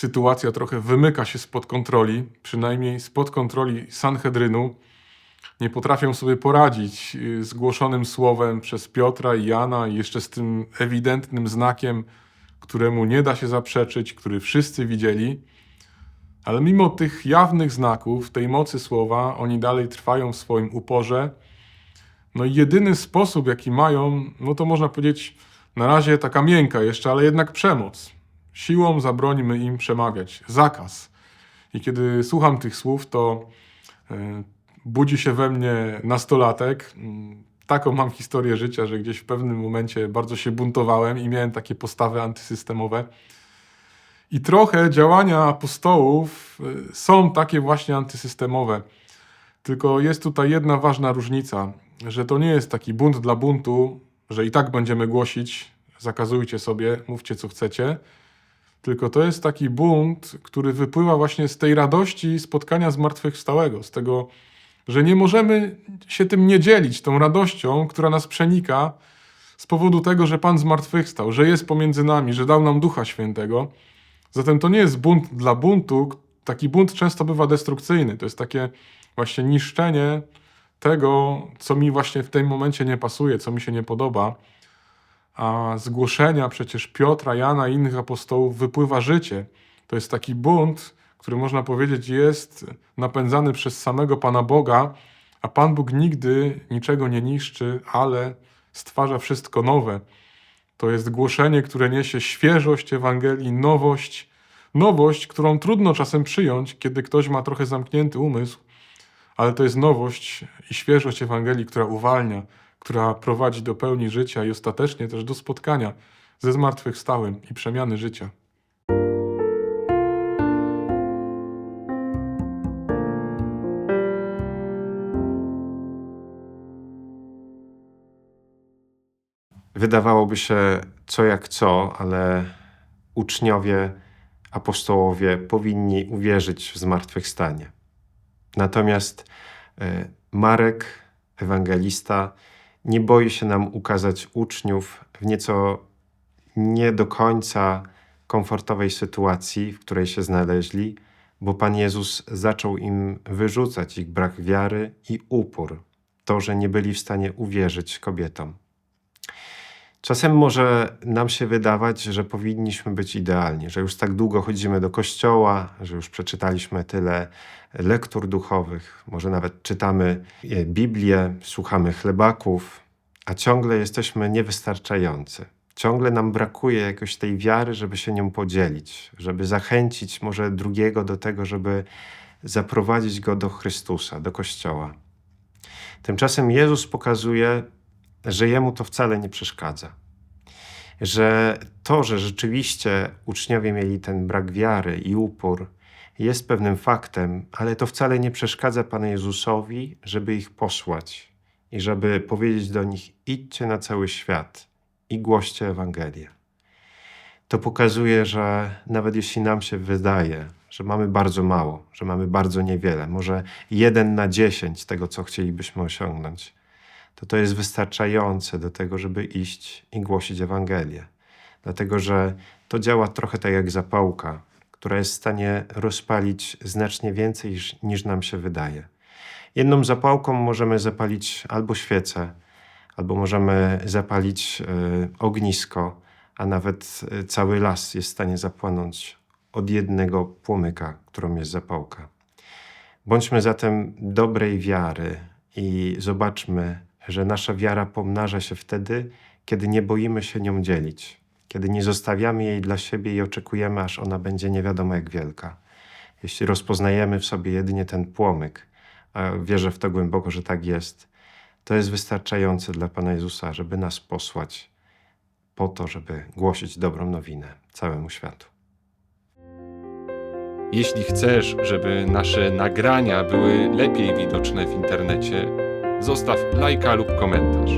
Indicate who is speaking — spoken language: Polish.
Speaker 1: sytuacja trochę wymyka się spod kontroli, przynajmniej spod kontroli Sanhedrynu. Nie potrafią sobie poradzić y, z głoszonym słowem przez Piotra i Jana jeszcze z tym ewidentnym znakiem, któremu nie da się zaprzeczyć, który wszyscy widzieli. Ale mimo tych jawnych znaków, tej mocy słowa, oni dalej trwają w swoim uporze. No i jedyny sposób, jaki mają, no to można powiedzieć, na razie taka miękka jeszcze, ale jednak przemoc. Siłą zabronimy im przemawiać. Zakaz. I kiedy słucham tych słów, to e, budzi się we mnie nastolatek. Mm, Taką mam historię życia, że gdzieś w pewnym momencie bardzo się buntowałem i miałem takie postawy antysystemowe. I trochę działania apostołów y, są takie właśnie antysystemowe. Tylko jest tutaj jedna ważna różnica, że to nie jest taki bunt dla buntu, że i tak będziemy głosić, zakazujcie sobie, mówcie co chcecie. Tylko to jest taki bunt, który wypływa właśnie z tej radości spotkania zmartwychwstałego, z tego, że nie możemy się tym nie dzielić, tą radością, która nas przenika z powodu tego, że Pan zmartwychwstał, że jest pomiędzy nami, że dał nam Ducha Świętego. Zatem to nie jest bunt dla buntu. Taki bunt często bywa destrukcyjny. To jest takie właśnie niszczenie tego, co mi właśnie w tym momencie nie pasuje, co mi się nie podoba. A z głoszenia przecież Piotra, Jana i innych apostołów wypływa życie. To jest taki bunt, który można powiedzieć jest napędzany przez samego Pana Boga, a Pan Bóg nigdy niczego nie niszczy, ale stwarza wszystko nowe. To jest głoszenie, które niesie świeżość Ewangelii, nowość, nowość, którą trudno czasem przyjąć, kiedy ktoś ma trochę zamknięty umysł, ale to jest nowość i świeżość Ewangelii, która uwalnia, która prowadzi do pełni życia i ostatecznie też do spotkania ze zmartwychwstałym i przemiany życia.
Speaker 2: Wydawałoby się co jak co, ale uczniowie, apostołowie powinni uwierzyć w zmartwychwstanie. Natomiast e, Marek, ewangelista, nie boi się nam ukazać uczniów w nieco nie do końca komfortowej sytuacji, w której się znaleźli, bo Pan Jezus zaczął im wyrzucać ich brak wiary i upór, to, że nie byli w stanie uwierzyć kobietom. Czasem może nam się wydawać, że powinniśmy być idealni, że już tak długo chodzimy do kościoła, że już przeczytaliśmy tyle lektur duchowych, może nawet czytamy e, Biblię, słuchamy chlebaków, a ciągle jesteśmy niewystarczający. Ciągle nam brakuje jakoś tej wiary, żeby się nią podzielić, żeby zachęcić może drugiego do tego, żeby zaprowadzić go do Chrystusa, do kościoła. Tymczasem Jezus pokazuje, że jemu to wcale nie przeszkadza. Że to, że rzeczywiście uczniowie mieli ten brak wiary i upór, jest pewnym faktem, ale to wcale nie przeszkadza Panu Jezusowi, żeby ich posłać i żeby powiedzieć do nich: idźcie na cały świat i głoście Ewangelię. To pokazuje, że nawet jeśli nam się wydaje, że mamy bardzo mało, że mamy bardzo niewiele, może jeden na dziesięć tego, co chcielibyśmy osiągnąć, to to jest wystarczające do tego, żeby iść i głosić Ewangelię. Dlatego, że to działa trochę tak jak zapałka, która jest w stanie rozpalić znacznie więcej niż, niż nam się wydaje. Jedną zapałką możemy zapalić albo świecę, albo możemy zapalić y, ognisko, a nawet y, cały las jest w stanie zapłonąć od jednego płomyka, którą jest zapałka. Bądźmy zatem dobrej wiary i zobaczmy, że nasza wiara pomnaża się wtedy, kiedy nie boimy się nią dzielić, kiedy nie zostawiamy jej dla siebie i oczekujemy, aż ona będzie nie wiadomo jak wielka. Jeśli rozpoznajemy w sobie jedynie ten płomyk, a wierzę w to głęboko, że tak jest, to jest wystarczające dla Pana Jezusa, żeby nas posłać po to, żeby głosić dobrą nowinę całemu światu.
Speaker 3: Jeśli chcesz, żeby nasze nagrania były lepiej widoczne w internecie, zostaw lajka lub komentarz.